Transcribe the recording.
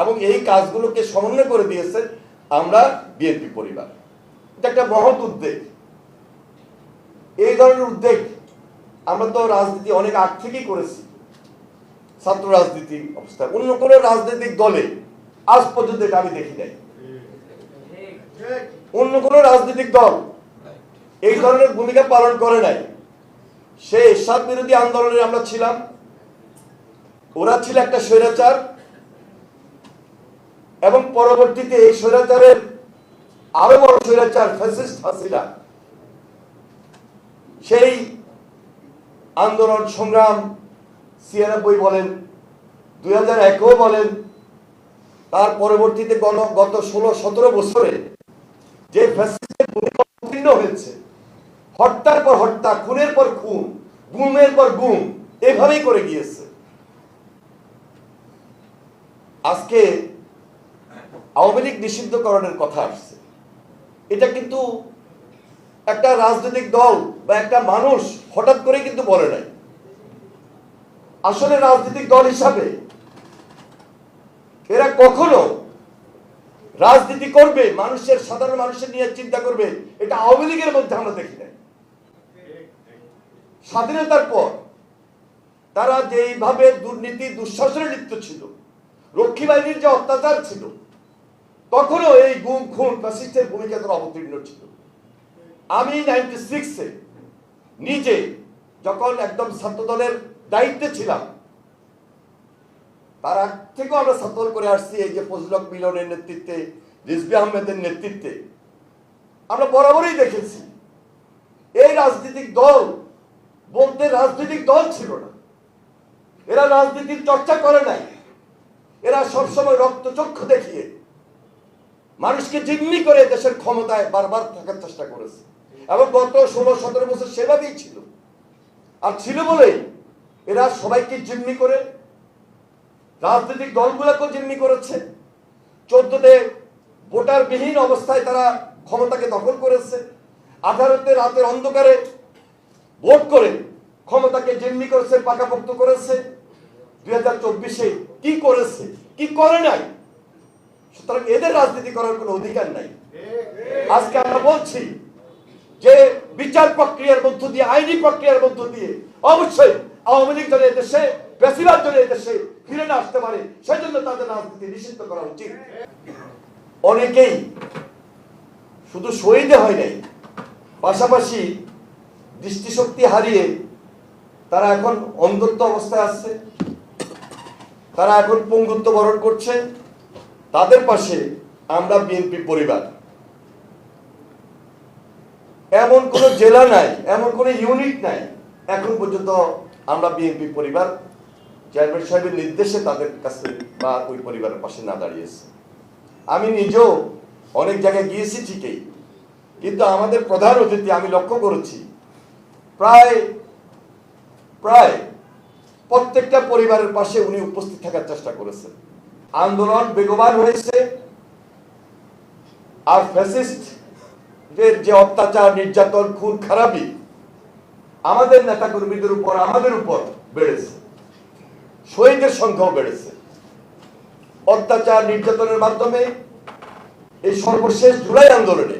এবং এই কাজগুলোকে সমন্বয় করে দিয়েছে আমরা বিএনপি পরিবার। এটা একটা মহৎ উদ্যোগ এই ধরনের উদ্যোগ আমরা তো রাজনীতি অনেক আগ থেকেই করেছি, ছাত্র রাজনীতি অবস্থায়। অন্য কোনো রাজনৈতিক দলে আজ পর্যন্ত এটা আমি দেখি নাই। অন্য কোনো রাজনৈতিক দল এই ধরনের ভূমিকা পালন করে নাই। সে এরশাদ বিরোধী আন্দোলনে আমরা ছিলাম। ওরা ছিল একটা স্বৈরাচার এবং পরবর্তীতে এই স্বৈরাচারের আরও বড় স্বৈরাচার ফ্যাসিস্ট হাসিনা, সেই আন্দোলন সংগ্রাম ছিয়ানব্বই বলেন, দুই হাজার একও বলেন, তার পরবর্তীতে গণ, গত ষোলো, সতেরো বছরে যে ফ্যাসিস্টের ভূমিকা অবতীর্ণ হয়েছে, হত্যার পর হত্যা, খুনের পর খুন, গুমের পর গুম, এভাবেই করে গিয়েছে। আজকে আওয়ামী লীগ নিষিদ্ধকরণের কথা আসছে। এটা কিন্তু একটা রাজনৈতিক দল বা একটা মানুষ হঠাৎ করে কিন্তু বলে নাই। আসলে রাজনৈতিক দল হিসাবে এরা কখনো রাজনীতি করবে, মানুষের, সাধারণ মানুষের নিয়ে চিন্তা করবে, এটা আওয়ামী লীগের মধ্যে আমরা দেখি নাই। স্বাধীনতার পর তারা যেইভাবে দুর্নীতি দুঃশাসনে লিপ্ত ছিল, রক্ষী বাহিনীর যে অত্যাচার ছিল তখনও এই গুম, খুন ফ্যাসিস্টের ভূমিকা তারা অবতীর্ণ ছিল। আমি নাইনটি সিক্সে নিজে যখন একদম ছাত্র দলের দায়িত্বে ছিলাম, তার আগ থেকেও আমরা ছাত্র করে আসছি, এই যে ফজলক মিলনের নেতৃত্বে রিজবি আহমেদের নেতৃত্বে। আমরা বরাবরই দেখেছি, এই রাজনৈতিক দল বলতে রাজনৈতিক দল ছিল না। এরা রাজনীতির চর্চা করে নাই। এরা সবসময় রক্তচক্ষু দেখিয়ে মানুষকে জিম্মি করে দেশের ক্ষমতায় বারবার থাকার চেষ্টা করেছে। এবং গত ষোলো, সতেরো বছর সেভাবেই ছিল। আর ছিল বলেই এরা সবাইকে জিম্মি করে, রাজনৈতিক দলগুলোকেও জিম্মি করেছে। চোদ্দতে ভোটারবিহীন অবস্থায় তারা ক্ষমতাকে দখল করেছে। আঠারোতে রাতের অন্ধকারে ভোট করে ক্ষমতাকে জিম্মি করেছে, পাকাপোক্ত করেছে। দুই হাজার চব্বিশে কি করেছে, কি করে নাই? সুতরাং এদের রাজনীতি করার কোনো অধিকার নাই। আজকে আমরা বলছি যে বিচার প্রক্রিয়ার মধ্য দিয়ে আইনি প্রক্রিয়ার মধ্য দিয়ে অবশ্যই আওয়ামী লীগ যেন দেশে বেশিরভাগ যেন দেশে ফিরে না আসতে পারে সেজন্য তাদের রাজনীতি নিষিদ্ধ করা উচিত। অনেকেই শুধু শহীদে হয় নাই পাশাপাশি দৃষ্টিশক্তি হারিয়ে তারা এখন অন্ধত্ব অবস্থায় আসছে তারা এখন পঙ্গুত্ব বরণ করছে। তাদের পাশে আমরা বিএনপি পরিবার। এমন কোন জেলা নাই, এমন কোন ইউনিট নাই। এখন পর্যন্ত আমরা বিএনপি পরিবার, চেয়ারম্যান সাহেবের নির্দেশে তাদের কাছে বা ওই পরিবারের পাশে না দাঁড়িয়েছে। আমি নিজেও অনেক জায়গায় গিয়েছি ঠিকই, কিন্তু আমাদের প্রধান অতিথি আমি লক্ষ্য করেছি, প্রায় প্রায় প্রত্যেকটা পরিবারের পাশে উনি উপস্থিত থাকার চেষ্টা করেছেন। আন্দোলন বেগবান হয়েছে। আর ফ্যাসিস্ট যে অত্যাচার, নির্যাতন, খুন, খারাপি আমাদের নেতা কর্মীদের উপর, আমাদের উপর বেড়েছে। শহীদের সংখ্যাও বেড়েছে। অত্যাচার, নির্যাতনের মাধ্যমে এই সর্বশেষ জুলাই আন্দোলনে